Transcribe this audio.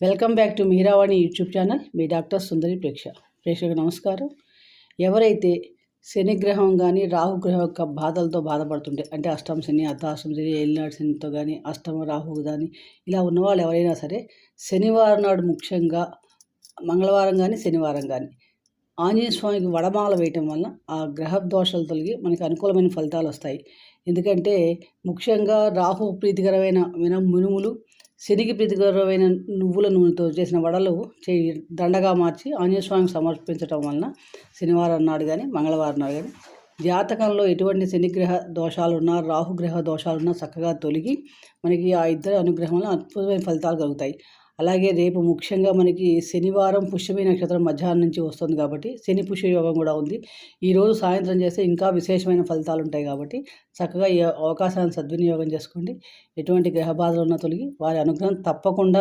Welcome back to Meeravani YouTube channel. Me doctor Sundari ప్రేక్ష. ప్రేక్షకు నమస్కారం. ఎవరైతే శనిగ్రహం కానీ రాహుగ్రహం యొక్క బాధలతో బాధపడుతుంటే అంటే అష్టమ శని అర్ధాష్టమ శని ఏలినాడు శనితో కానీ అష్టమ రాహు కానీ ఇలా ఉన్నవాళ్ళు ఎవరైనా సరే శనివారం నాడు ముఖ్యంగా మంగళవారం కానీ శనివారం కానీ ఆంజనేయ స్వామికి వడమాల వేయటం వల్ల ఆ గ్రహ దోషాలు తొలగి మనకి అనుకూలమైన ఫలితాలు వస్తాయి. ఎందుకంటే ముఖ్యంగా రాహు ప్రీతికరమైన మిన మినుములు శనికి ప్రీతికరమైన నువ్వుల నూనెతో చేసిన వడలు చేయి దండగా మార్చి ఆంజనేయస్వామికి సమర్పించడం సమర్పించటం వలన శనివారం నాడు కానీ మంగళవారం నాడు కానీ జాతకంలో ఎటువంటి శనిగ్రహ దోషాలున్నా రాహుగ్రహ దోషాలున్నా చక్కగా తొలగి మనకి ఆ ఇద్దరు అనుగ్రహంలో అద్భుతమైన ఫలితాలు కలుగుతాయి. అలాగే రేపు ముఖ్యంగా మనకి శనివారం పుష్యమి నక్షత్రం మధ్యాహ్నం నుంచి వస్తుంది కాబట్టి శని పుష్య యోగం కూడా ఉంది. ఈరోజు సాయంత్రం చేస్తే ఇంకా విశేషమైన ఫలితాలు ఉంటాయి కాబట్టి చక్కగా ఈ అవకాశాన్ని సద్వినియోగం చేసుకోండి. ఎటువంటి గ్రహ బాధలు ఉన్నా తొలగి వారి అనుగ్రహం తప్పకుండా